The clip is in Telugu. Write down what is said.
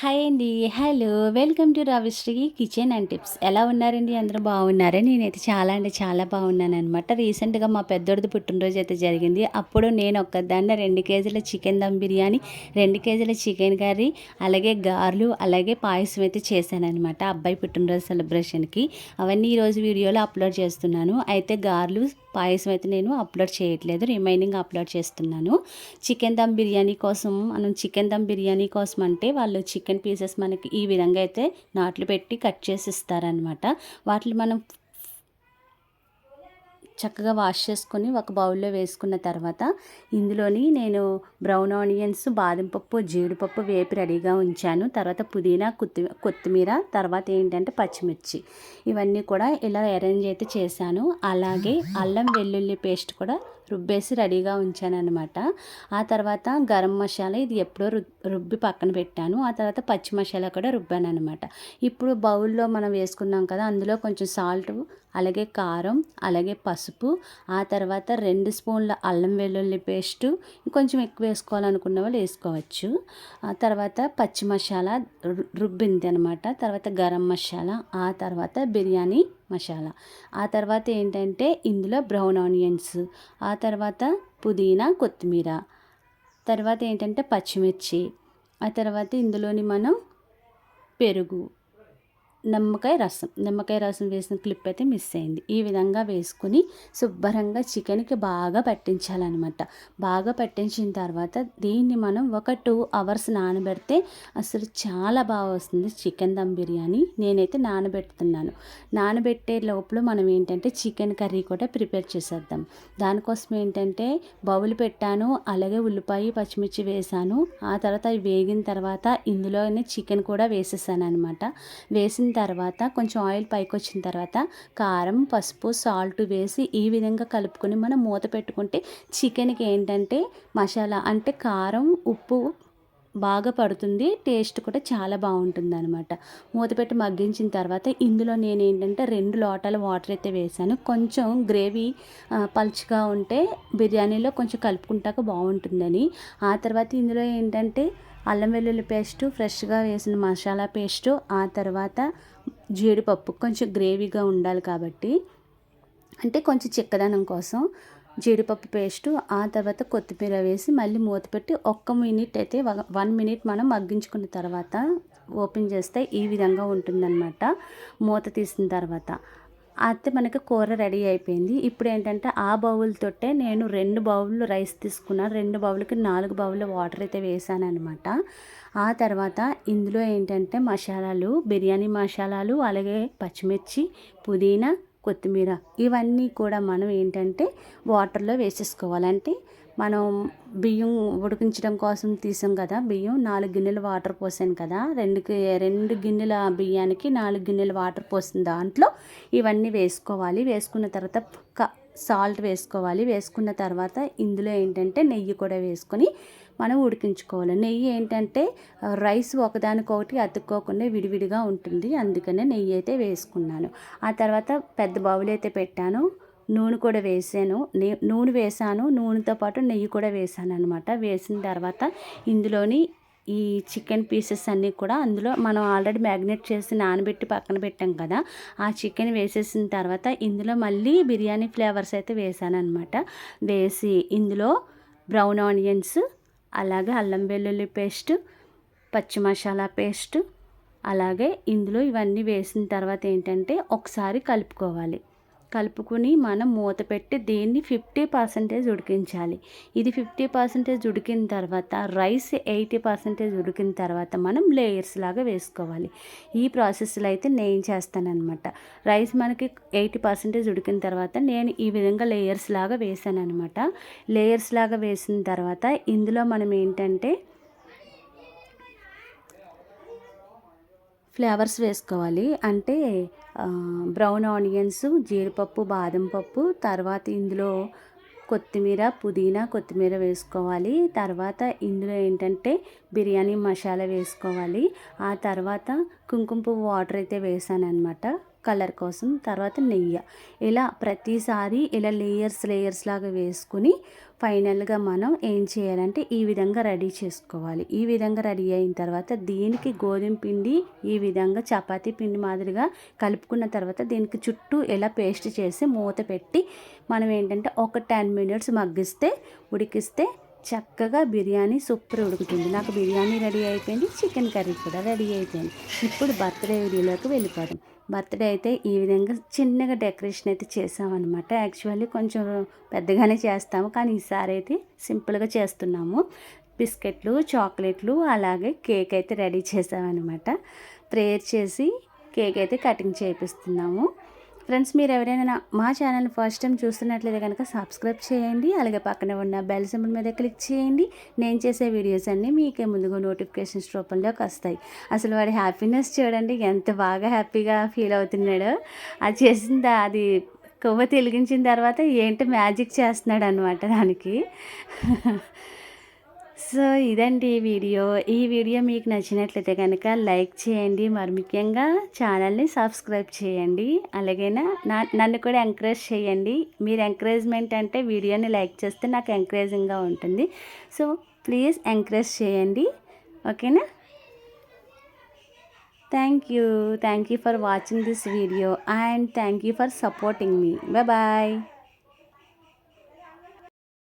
హాయ్ అండి. Hello. Welcome to Ravishri kitchen and tips. ఎలా ఉన్నారండి? అందరూ బాగున్నారా? నేనైతే చాలా అంటే చాలా బాగున్నాను అనమాట రీసెంట్గా మా పెద్దోడిది పుట్టినరోజు అయితే జరిగింది. అప్పుడు నేను ఒక్కదాన్న రెండు కేజీల చికెన్ దమ్ బిర్యానీ రెండు కేజీల చికెన్ కర్రీ అలాగే గార్లు అలాగే పాయసం అయితే చేశానమాట అబ్బాయి పుట్టినరోజు సెలబ్రేషన్కి అవన్నీ ఈరోజు వీడియోలో అప్లోడ్ చేస్తున్నాను. అయితే గార్లు పాయసం అయితే నేను అప్లోడ్ చేయట్లేదు. రిమైనింగ్ అప్లోడ్ చేస్తున్నాను. చికెన్ దమ్ బిర్యానీ కోసం మనం చికెన్ దమ్ బిర్యానీ కోసం అంటే వాళ్ళు చికెన్ పీసెస్ మనకి ఈ విధంగా అయితే నాట్లు పెట్టి కట్ చేసి ఇస్తారనమాట వాటిని మనం చక్కగా వాష్ చేసుకొని ఒక బౌల్లో వేసుకున్న తర్వాత ఇందులోని నేను బ్రౌన్ ఆనియన్స్ బాదం పప్పు జీడిపప్పు వేపి రెడీగా ఉంచాను. తర్వాత పుదీనా కొత్తి కొత్తిమీర తర్వాత ఏంటంటే పచ్చిమిర్చి. ఇవన్నీ కూడా ఇలా అరేంజ్ అయితే చేశాను. అలాగే అల్లం వెల్లుల్లి పేస్ట్ కూడా రుబ్బేసి రెడీగా ఉంచాను అనమాట ఆ తర్వాత గరం మసాలా ఇది ఎప్పుడో రుబ్బి పక్కన పెట్టాను. ఆ తర్వాత పచ్చి మసాలా కూడా రుబ్బాను అనమాట ఇప్పుడు బౌల్లో మనం వేసుకున్నాం కదా అందులో కొంచెం సాల్ట్ అలాగే కారం అలాగే పసుపు ఆ తర్వాత రెండు స్పూన్ల అల్లం వెల్లుల్లి పేస్టు కొంచెం ఎక్కువ వేసుకోవాలనుకున్న వాళ్ళు వేసుకోవచ్చు. ఆ తర్వాత పచ్చి మసాలా రుబ్బింది అనమాట తర్వాత గరం మసాలా ఆ తర్వాత బిర్యానీ మసాలా. ఆ తర్వాత ఏంటంటే ఇందులో బ్రౌన్ ఆనియన్స్ ఆ తర్వాత పుదీనా కొత్తిమీర. తర్వాత ఏంటంటే పచ్చిమిర్చి. ఆ తర్వాత ఇందులోని మనం పెరుగు. నిమ్మకాయ రసం. నిమ్మకాయ రసం వేసిన క్లిప్ అయితే మిస్ అయింది. ఈ విధంగా వేసుకుని శుభ్రంగా చికెన్కి బాగా పట్టించాలన్నమాట. బాగా పట్టించిన తర్వాత దీన్ని మనం ఒక టూ అవర్స్ నానబెడితే అసలు చాలా బాగా వస్తుంది చికెన్ దమ్ బిర్యానీ. నేనైతే నానబెడుతున్నాను. నానబెట్టే లోపల మనం ఏంటంటే చికెన్ కర్రీ కూడా ప్రిపేర్ చేసేద్దాం. దానికోసం ఏంటంటే బౌల్ పెట్టాను అలాగే ఉల్లిపాయ పచ్చిమిర్చి వేసాను. ఆ తర్వాత అవి వేగిన తర్వాత ఇందులోనే చికెన్ కూడా వేసేసాను అనమాట వేసిన తర్వాత కొంచెం ఆయిల్ పైకి వచ్చిన తర్వాత కారం పసుపు సాల్ట్ వేసి ఈ విధంగా కలుపుకొని మనం మూత పెట్టుకుంటే చికెన్కి ఏంటంటే మసాలా అంటే కారం ఉప్పు బాగా పడుతుంది టేస్ట్ కూడా చాలా బాగుంటుంది అనమాట మూత పెట్టి మగ్గించిన తర్వాత ఇందులో నేను ఏంటంటే రెండు లోటాల వాటర్ అయితే వేసాను. కొంచెం గ్రేవీ పలుచగా ఉంటే బిర్యానీలో కొంచెం కలుపుకుంటాక బాగుంటుందని. ఆ తర్వాత ఇందులో ఏంటంటే అల్లం వెల్లుల్లి పేస్టు ఫ్రెష్గా వేసిన మసాలా పేస్టు ఆ తర్వాత జీడిపప్పు. కొంచెం గ్రేవీగా ఉండాలి కాబట్టి. అంటే కొంచెం చిక్కదనం కోసం జీడిపప్పు పేస్టు ఆ తర్వాత కొత్తిమీర వేసి మళ్ళీ మూత పెట్టి ఒక్క మినిట్ అయితే వన్ మినిట్ మనం మగ్గించుకున్న తర్వాత ఓపెన్ చేస్తే ఈ విధంగా ఉంటుందన్నమాట. మూత తీసిన తర్వాత. అయితే మనకి కూర రెడీ అయిపోయింది. ఇప్పుడు ఏంటంటే ఆ బౌల్తోటే నేను రెండు బౌళ్ళు రైస్ తీసుకున్నాను రెండు బౌల్కి నాలుగు బౌల్ వాటర్ అయితే వేసాను అనమాట ఆ తర్వాత ఇందులో ఏంటంటే మసాలాలు బిర్యానీ మసాలాలు అలాగే పచ్చిమిర్చి పుదీనా కొత్తిమీర ఇవన్నీ కూడా మనం ఏంటంటే వాటర్లో వేసేసుకోవాలంటే మనం బియ్యం ఉడికించడం కోసం తీసాం కదా బియ్యం నాలుగు గిన్నెలు వాటర్ పోసాను కదా రెండు రెండు గిన్నెల బియ్యానికి నాలుగు గిన్నెలు వాటర్ పోసిన దాంట్లో ఇవన్నీ వేసుకోవాలి. వేసుకున్న తర్వాత సాల్ట్ వేసుకోవాలి. వేసుకున్న తర్వాత ఇందులో ఏంటంటే నెయ్యి కూడా వేసుకొని మనం ఉడికించుకోవాలి. నెయ్యి ఏంటంటే రైస్ ఒకదానికొకటి అతుక్కోకుండా విడివిడిగా ఉంటుంది. అందుకనే నెయ్యి అయితే వేసుకున్నాను. ఆ తర్వాత పెద్ద బౌల్ అయితే పెట్టాను. నూనె కూడా వేసాను. నూనె వేసాను. నూనెతో పాటు నెయ్యి కూడా వేసాను అనమాట వేసిన తర్వాత ఇందులోని ఈ చికెన్ పీసెస్ అన్నీ కూడా అందులో మనం ఆల్రెడీ మ్యాగ్నేట్ చేసి నానబెట్టి పక్కన పెట్టాం కదా ఆ చికెన్ వేసేసిన తర్వాత ఇందులో మళ్ళీ బిర్యానీ ఫ్లేవర్స్ అయితే వేసాను అనమాట వేసి ఇందులో బ్రౌన్ ఆనియన్స్ అలాగే అల్లం వెల్లుల్లి పేస్ట్ పచ్చి మసాలా పేస్ట్ అలాగే ఇందులో ఇవన్నీ వేసిన తర్వాత ఏంటంటే ఒకసారి కలుపుకోవాలి. కలుపుకుని మనం మూత పెట్టి దీన్ని ఫిఫ్టీ పర్సెంటేజ్ ఉడికించాలి. ఇది ఫిఫ్టీ పర్సెంటేజ్ ఉడికిన తర్వాత రైస్ ఎయిటీ పర్సెంటేజ్ ఉడికిన తర్వాత మనం లేయర్స్ లాగా వేసుకోవాలి. ఈ ప్రాసెస్లో అయితే నేను చేస్తానన్నమాట. రైస్ మనకి ఎయిటీ పర్సెంటేజ్ ఉడికిన తర్వాత నేను ఈ విధంగా లేయర్స్ లాగా వేసాను అనమాట లేయర్స్ లాగా వేసిన తర్వాత ఇందులో మనం ఏంటంటే ఫ్లేవర్స్ వేసుకోవాలి. అంటే బ్రౌన్ ఆనియన్స్ జీడిపప్పు బాదం పప్పు తర్వాత ఇందులో కొత్తిమీర పుదీనా కొత్తిమీర వేసుకోవాలి. తర్వాత ఇందులో ఏంటంటే బిర్యానీ మసాలా వేసుకోవాలి. ఆ తర్వాత కుంకుమ పువ్వు వాటర్ అయితే వేసాను అనమాట కలర్ కోసం. తర్వాత నెయ్యి. ఇలా ప్రతిసారి ఇలా లేయర్స్ లేయర్స్ లాగా వేసుకుని ఫైనల్గా మనం ఏం చేయాలంటే ఈ విధంగా రెడీ చేసుకోవాలి. ఈ విధంగా రెడీ అయిన తర్వాత దీనికి గోధుమ పిండి ఈ విధంగా చపాతీ పిండి మాదిరిగా కలుపుకున్న తర్వాత దీనికి చుట్టూ ఇలా పేస్ట్ చేసి మూత పెట్టి మనం ఏంటంటే ఒక టెన్ మినిట్స్ మగ్గిస్తే ఉడికిస్తే చక్కగా బిర్యానీ సూపర్ ఉడుకుతుంది. నాకు బిర్యానీ రెడీ అయిపోయింది చికెన్ కర్రీ కూడా రెడీ అయిపోయింది. ఇప్పుడు బర్త్డే వీడియోలోకి వెళ్ళిపోదాం. బర్త్డే అయితే ఈ విధంగా చిన్నగా డెకరేషన్ అయితే చేసామన్నమాట. యాక్చువల్లీ కొంచెం పెద్దగానే చేస్తాము. కానీ ఈసారి అయితే సింపుల్గా చేస్తున్నాము. బిస్కెట్లు చాక్లెట్లు అలాగే కేక్ అయితే రెడీ చేసామన్నమాట. ప్రేయర్ చేసి కేక్ అయితే కటింగ్ చేపిస్తున్నాము. ఫ్రెండ్స్ మీరు ఎవరైనా మా ఛానల్ ఫస్ట్ టైం చూస్తున్నట్లయితే కనుక సబ్స్క్రైబ్ చేయండి. అలాగే పక్కన ఉన్న బెల్ సింబల్ మీద క్లిక్ చేయండి. నేను చేసే వీడియోస్ అన్నీ మీకే ముందుగా నోటిఫికేషన్స్ రూపంలోకి వస్తాయి. అసలు వాడి హ్యాపీనెస్ చూడండి ఎంత బాగా హ్యాపీగా ఫీల్ అవుతున్నాడో. అది చేసింది అది కొవ్వ తెలిగించిన తర్వాత ఏంటి మ్యాజిక్ చేస్తున్నాడు అనమాట దానికి. సో ఇదండి ఈ వీడియో. ఈ వీడియో మీకు నచ్చినట్లయితే కనుక లైక్ చేయండి. మరి ముఖ్యంగా ఛానల్ని సబ్స్క్రైబ్ చేయండి. అలాగేనా? నా నన్ను కూడా ఎంకరేజ్ చేయండి. మీరు ఎంకరేజ్మెంట్ అంటే వీడియోని లైక్ చేస్తే నాకు ఎంకరేజింగ్గా ఉంటుంది. సో ప్లీజ్ ఎంకరేజ్ చేయండి. ఓకేనా? Thank you. Thank you for watching this video. And thank you for supporting me. Bye.